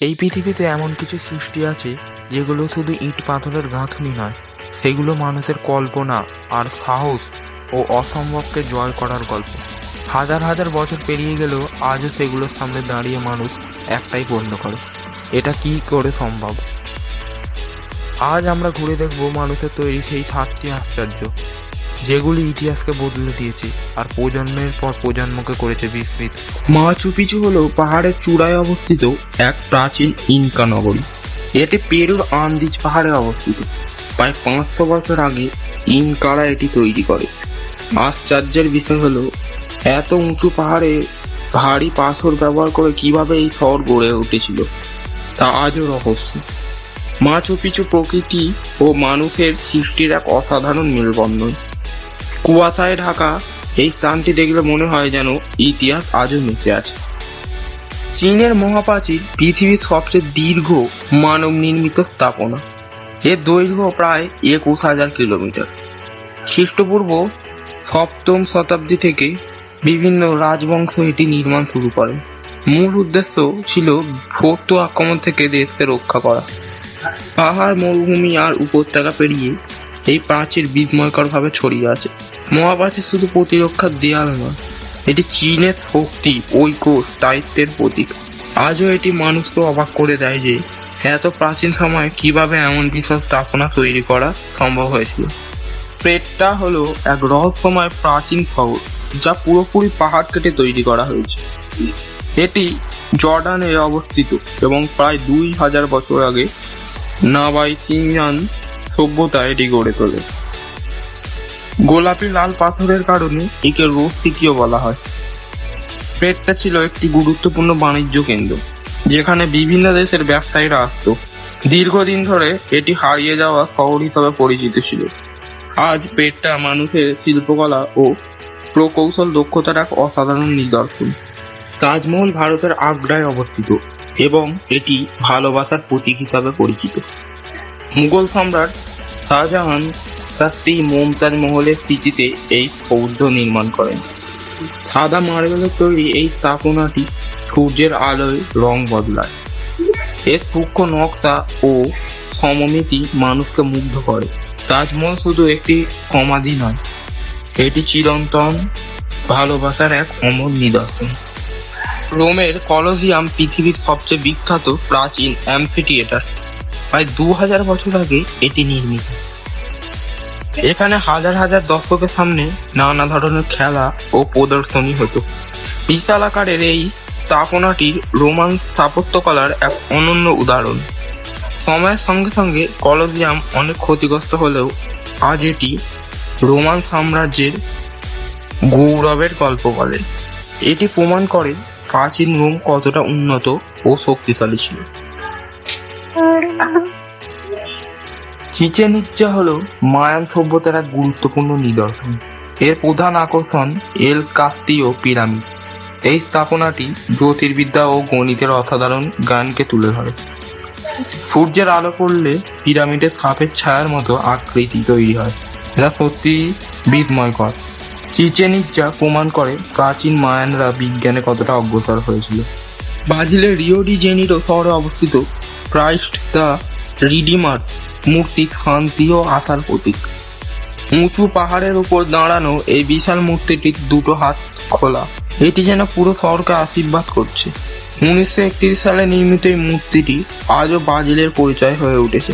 এই পৃথিবীতে এমন কিছু সৃষ্টি আছে যেগুলো শুধু ইট পাথরের গাঁথনি নয়। সেগুলো মানুষের কল্পনা আর সাহস ও অসম্ভবকে জয় করার গল্প। হাজার হাজার বছর পেরিয়ে গেলেও আজও সেগুলোর সামনে দাঁড়িয়ে মানুষ একটাই প্রশ্ন করে, এটা কি করে সম্ভব? আজ আমরা ঘুরে দেখব মানুষের তৈরি সেই সাতটি আশ্চর্য। যেগুলি ইতিহাসকে বদলে দিয়েছে আর প্রজন্মের পর প্রজন্মকে করেছে বিস্মিত মাচু পিচু হলো পাহাড়ের চূড়ায় অবস্থিত এক প্রাচীন ইনকা নগরী। এটি পেরুর আন্দিজ পাহাড়ে অবস্থিত। প্রায় পাঁচশো বছর আগে ইনকারা এটি তৈরি করে। আশ্চর্যের বিষয় হলো, এত উঁচু পাহাড়ে ভারী পাথর ব্যবহার করে কীভাবে এই শহর গড়ে উঠেছিল, তা আজও রহস্য। মাচু পিছু প্রকৃতি ও মানুষের সৃষ্টির এক অসাধারণ মেলবন্ধন। কুয়াশায় ঢাকা, এই স্থানটি দেখলে মনে হয় যেন ইতিহাস আজও বেঁচে আছে। চীনের মহাপ্রাচীর পৃথিবীর সবচেয়ে দীর্ঘ মানব নির্মিত স্থাপনা। এর দৈর্ঘ্য প্রায় একুশ হাজার কিলোমিটার। খ্রিস্টপূর্ব সপ্তম শতাব্দী থেকে বিভিন্ন রাজবংশ এটি নির্মাণ শুরু করে। মূল উদ্দেশ্য ছিল ভৌত আক্রমণ থেকে দেশকে রক্ষা করা। পাহাড়, মরুভূমি আর উপত্যকা পেরিয়ে এই প্রাচীর বিস্ময়করভাবে ছড়িয়ে আছে। মহাপ্রাচীর শুধু প্রতিরক্ষার দেয়াল নয়, এটি চীনের শক্তি, ঐক্য স্থায়িত্বের প্রতীক। আজও এটি মানুষকে অবাক করে দেয় যে, এত প্রাচীন সময়ে কীভাবে এমন বিশাল স্থাপনা তৈরি করা সম্ভব হয়েছিল। পেটটা হলো এক রহস্যময় প্রাচীন শহর, যা পুরোপুরি পাহাড় কেটে তৈরি করা হয়েছে। এটি জর্ডানে অবস্থিত এবং প্রায় দুই হাজার বছর আগে নাবাইতিয়ান সভ্যতা এটি গড়ে তোলে। গোলাপি লাল পাথরের কারণে একে রোজ সিকিও বলা হয়। পেটটা ছিল একটি গুরুত্বপূর্ণ বাণিজ্য কেন্দ্র, যেখানে বিভিন্ন দেশের ব্যবসায়ীরা আসতো। দীর্ঘদিন ধরে এটি হারিয়ে যাওয়া শহর হিসাবে পরিচিত ছিল। আজ পেটটা মানুষের শিল্পকলা ও প্রকৌশল দক্ষতার এক অসাধারণ নিদর্শন। তাজমহল ভারতের আগ্রায় অবস্থিত এবং এটি ভালোবাসার প্রতীক হিসাবে পরিচিত। মুঘল সম্রাট শাহজাহান তার স্ত্রী মমতাজ মহলের স্মৃতিতে এই সৌধ নির্মাণ করেন। সাদা মার্বেলের তৈরি এই স্থাপনাটি সূর্যের আলোয় রং বদলায়। এর সূক্ষ্ম নকশা ও সমমিতি মানুষকে মুগ্ধ করে। তাজমহল শুধু একটি সমাধি নয়, এটি চিরন্তন ভালোবাসার এক অমর নিদর্শন। রোমের কলোজিয়াম পৃথিবীর সবচেয়ে বিখ্যাত প্রাচীন অ্যাম্ফিথিয়েটার। প্রায় দু হাজার বছর আগে এটি নির্মিত। এখানে হাজার হাজার দর্শকের সামনে নানা ধরনের খেলা ও প্রদর্শনী হতো। বিশাল আকারের এই স্থাপনাটি রোমান স্থাপত্যকলার এক অনন্য উদাহরণ। সময়ের সঙ্গে সঙ্গে কলোজিয়াম অনেক ক্ষতিগ্রস্ত হলেও আজ এটি রোমান সাম্রাজ্যের গৌরবের গল্প বলে। এটি প্রমাণ করে প্রাচীন রোম কতটা উন্নত ও শক্তিশালী ছিল। চিচেন ইচ্ছা হল মায়ান সভ্যতার এক গুরুত্বপূর্ণ নিদর্শন। এর প্রধান আকর্ষণ এল কাস্তিও পিরামিড। এই স্থাপনাটি জ্যোতির্বিদ্যা ও গণিতের অসাধারণ জ্ঞানকে তুলে ধরে। সূর্যের আলো পড়লে পিরামিডের সাপের ছায়ার মতো আকৃতি তৈরি হয়, যা সত্যি বিস্ময়কর। চিচেন ইচ্ছা প্রমাণ করে প্রাচীন মায়ানরা বিজ্ঞানে কতটা অগ্রসর হয়েছিল। ব্রাজিলের রিও ডি জেনিরো শহরে অবস্থিত ক্রাইস্ট দ্য রিডিমার মূর্তি শান্তি ও আশার প্রতীক। উঁচু পাহাড়ের উপর দাঁড়ানো এই বিশাল মূর্তিটির দুটো হাত খোলা। এটি যেন পুরো শহরকে আশীর্বাদ করছে। উনিশশো একত্রিশ সালে নির্মিত এই মূর্তিটি আজও ব্রাজিলের পরিচয় হয়ে উঠেছে।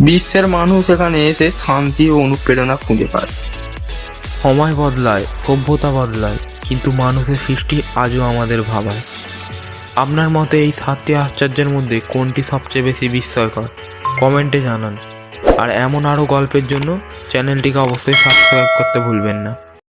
বিশ্বের মানুষ এখানে এসে শান্তি ও অনুপ্রেরণা খুঁজে পায়। সময় বদলায়, সভ্যতা বদলায়, কিন্তু মানুষের সৃষ্টি আজও আমাদের ভাবায়। আপনার মতে এই সাতটি আশ্চর্যের মধ্যে কোনটি সবচেয়ে বেশি বিস্ময়কর? কমেন্টে জানান। আর এমন আরও গল্পের জন্য চ্যানেলটিকে অবশ্যই সাবস্ক্রাইব করতে ভুলবেন না।